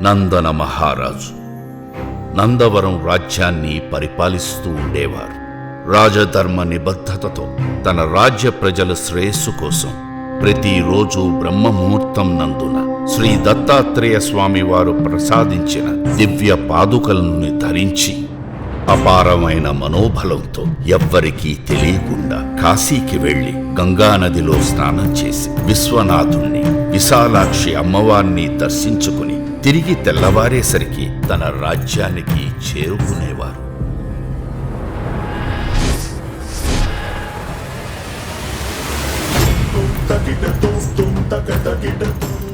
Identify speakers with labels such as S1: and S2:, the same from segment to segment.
S1: నందన మహారాజు. నందవరం రాజ్యాన్ని పరిపాలిస్తూ ఉండేవారు. రాజధర్మ నిబద్ధతతో తన రాజ్య ప్రజల శ్రేయస్సు కోసం ప్రతిరోజు బ్రహ్మముహూర్తం నందున శ్రీ దత్తాత్రేయ స్వామి వారు ప్రసాదించిన దివ్య పాదుకలను ధరించి అపారమైన మనోబలంతో ఎవ్వరికీ తెలియకుండా కాశీకి వెళ్ళి గంగానదిలో స్నానం చేసి విశ్వనాథుణ్ణి విశాలాక్షి అమ్మవారిని దర్శించుకుని తిరిగి తెల్లవారేసరికి తన రాజ్యానికి చేరుకునేవారు.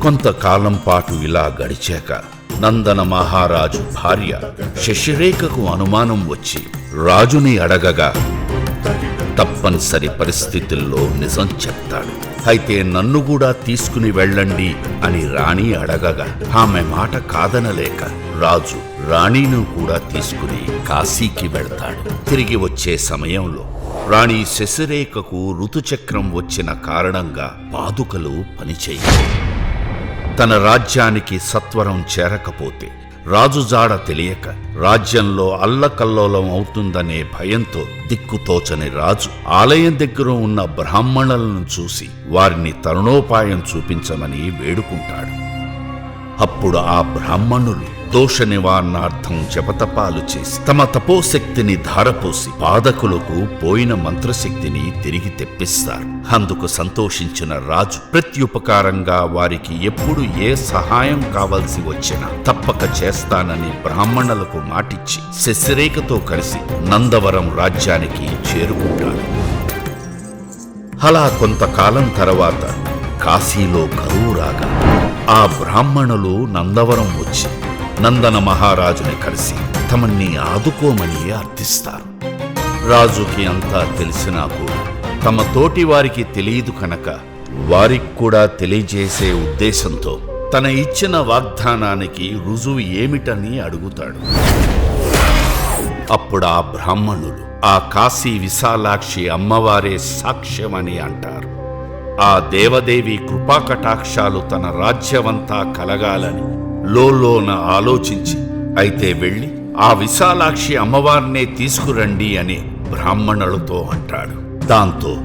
S1: కొంతకాలం పాటు ఇలా గడిచాక నందన మహారాజు భార్య శశిరేఖకు అనుమానం వచ్చి రాజుని అడగగా తప్పనిసరి పరిస్థితుల్లో నిజం చెప్తాడు. అయితే నన్ను కూడా తీసుకుని వెళ్ళండి అని రాణి అడగగా ఆమె మాట కాదనలేక రాజు రాణిను కూడా తీసుకుని కాశీకి వెళ్తాడు. తిరిగి వచ్చే సమయంలో రాణి శశిరేఖకు ఋతుచక్రం వచ్చిన కారణంగా పాదుకలు పనిచేయాలి తన రాజ్యానికి సత్వరం చేరకపోతే రాజు జాడ తెలియక రాజ్యంలో అల్లకల్లోలం అవుతుందనే భయంతో దిక్కుతోచని రాజు ఆలయం దగ్గర ఉన్న బ్రాహ్మణులను చూసి వారిని తరుణోపాయం చూపించమని వేడుకుంటాడు. అప్పుడు ఆ బ్రాహ్మణులు దోష నివారణార్థం జపతపాలు చేసి తమ తపోశక్తిని ధారపోసి పాదకులకు పోయిన మంత్రశక్తిని తిరిగి తెప్పిస్తారు. అందుకు సంతోషించిన రాజు ప్రత్యుపకారంగా వారికి ఎప్పుడు ఏ సహాయం కావలసి వచ్చినా తప్పక చేస్తానని బ్రాహ్మణులకు మాటిచ్చి శశిరేఖతో కలిసి నందవరం రాజ్యానికి చేరుకుంటాడు. అలా కొంతకాలం తర్వాత కాశీలో కరువు రాగా ఆ బ్రాహ్మణులు నందవరం వచ్చి నందన మహారాజుని కలిసి తమన్ని ఆదుకోమని అర్థిస్తారు. రాజుకి అంతా తెలిసినా కూడా తమ తోటి వారికి తెలియదు కనుక వారికి కూడా తెలియజేసే ఉద్దేశంతో తన ఇచ్చిన వాగ్దానానికి రుజువు ఏమిటని అడుగుతాడు. అప్పుడు ఆ బ్రాహ్మణులు ఆ కాశీ విశాలాక్షి అమ్మవారే సాక్ష్యమని అంటారు. ఆ దేవదేవి కృపాకటాక్షాలు తన రాజ్యమంతా కలగాలని లోలోన ఆలోచించి అయితే వెళ్ళి ఆ విశాలాక్షి అమ్మవారినే తీసుకురండి అని బ్రాహ్మణులతో అంటాడు. దాంతో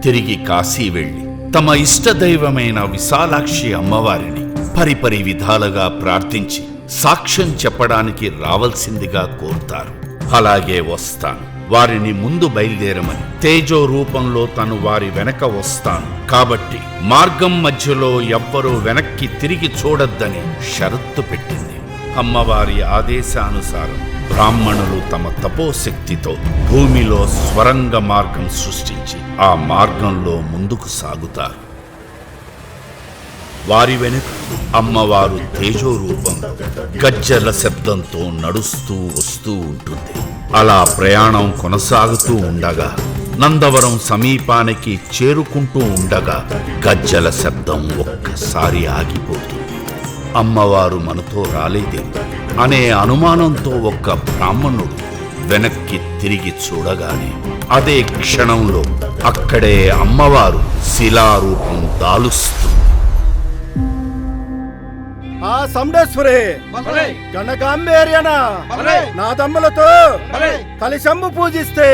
S1: తిరిగి కాశీ వెళ్ళి తమ ఇష్టదైవమైన విశాలాక్షి అమ్మవారిని పరిపరి విధాలుగా ప్రార్థించి సాక్ష్యం చెప్పడానికి రావలసిందిగా కోరుతారు. అలాగే వస్తాను. వారిని ముందు బయలుదేరమని. తేజో రూపంలో తను వారి వెనక వస్తాను. కాబట్టి మార్గం మధ్యలో ఎవ్వరూ వెనక్కి తిరిగి చూడొద్దని షరత్తు పెట్టింది. అమ్మవారి ఆదేశానుసారం బ్రాహ్మణులు తమ తపోశక్తితో భూమిలో స్వరంగ మార్గం సృష్టించి ఆ మార్గంలో ముందుకు సాగుతారు. వారి వెనుక అమ్మవారు తేజో రూపంలో గజ్జల శబ్దంతో నడుస్తూ వస్తూ ఉంటుంది. అలా ప్రయాణం కొనసాగుతూ ఉండగా నందవరం సమీపానికి చేరుకుంటూ ఉండగా గజ్జల శబ్దం ఒక్కసారి ఆగిపోతుంది. అమ్మవారు మనతో రాలేదేమో అనే అనుమానంతో ఒక్క బ్రాహ్మణుడు వెనక్కి తిరిగి చూడగానే అదే క్షణంలో అక్కడే అమ్మవారు శిలారూపం దాలుస్తుంది
S2: ఆ సండేశ్వరి
S3: భలే.
S2: గణగాంబేర్యన నా తమ్ములతో కలిశంబు పూజిస్తే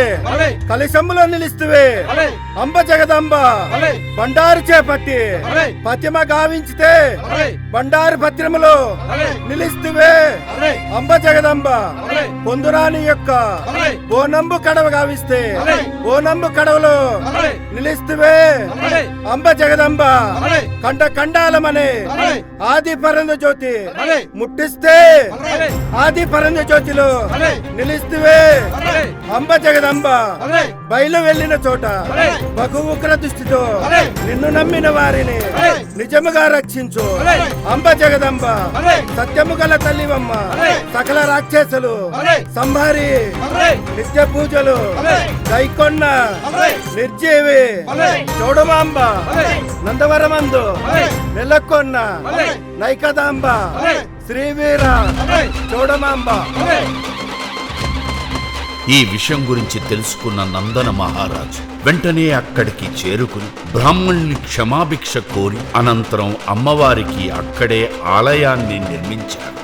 S2: కలిశంబులో నిలిస్తువే. అంబ జగదంబ. బండారు చేపట్టి. పతిమ గావించితే బండారు పత్రములో
S3: భలే
S2: నిలిస్తువే. అంబ జగదంబ. పొందురాని యొక్క ఓనంబు కడవ గావిస్తే. ఓనంబు కడవలో నిలిస్తువే. అంబ జగదంబ. కండ కండాలమనే ఆది పరంద జ్యోతి ముట్టిస్తే ఆది పరంద జ్యోతిలో నిలిస్తువే. అంబ జగదంబ. బయలు వెళ్ళిన చోట. బహు ఉగ్ర దృష్టితో. నిన్ను నమ్మిన వారిని. నిజముగా రక్షించు. అంబ జగదంబ. సత్యము గల తల్లివమ్మ. సకల రాక్షసులు
S3: భలే
S2: నిత్య పూజలు. దైకొన్న. నిర్జీవి. చౌడమాంబ. నందవరమందు. నెలకొన్న. నైకదాంబ. శ్రీవీర. చౌడమాంబ
S1: ఈ విషయం గురించి తెలుసుకున్న నందన మహారాజు వెంటనే అక్కడికి చేరుకుని బ్రాహ్మణుని క్షమాభిక్ష కోరి అనంతరం అమ్మవారికి అక్కడే ఆలయాన్ని నిర్మించారు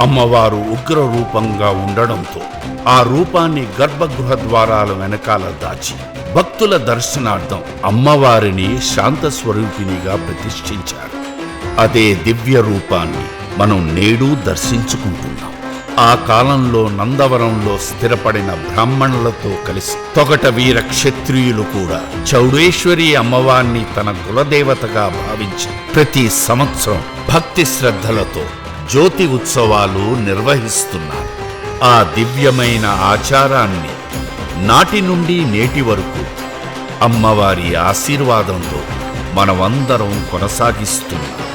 S1: అమ్మవారు ఉగ్ర రూపంగా ఉండడంతో ఆ రూపాన్ని గర్భగృహ ద్వారాల వెనకాల దాచి భక్తుల దర్శనార్థం అమ్మవారిని శాంత స్వరూపిణిగా ప్రతిష్ఠించారు. అదే దివ్య రూపాన్ని మనం నేడు దర్శించుకుంటున్నాం. ఆ కాలంలో నందవరంలో స్థిరపడిన బ్రాహ్మణులతో కలిసి తొగట వీర క్షత్రియులు కూడా చౌడేశ్వరి అమ్మవారిని తన కులదేవతగా భావించి ప్రతి సంవత్సరం భక్తి శ్రద్ధలతో జ్యోతి ఉత్సవాలు నిర్వహిస్తున్నారు. ఆ దివ్యమైన ఆచారాన్ని నాటి నుండి నేటి వరకు అమ్మవారి ఆశీర్వాదంతో మనమందరం కొనసాగిస్తున్నాం.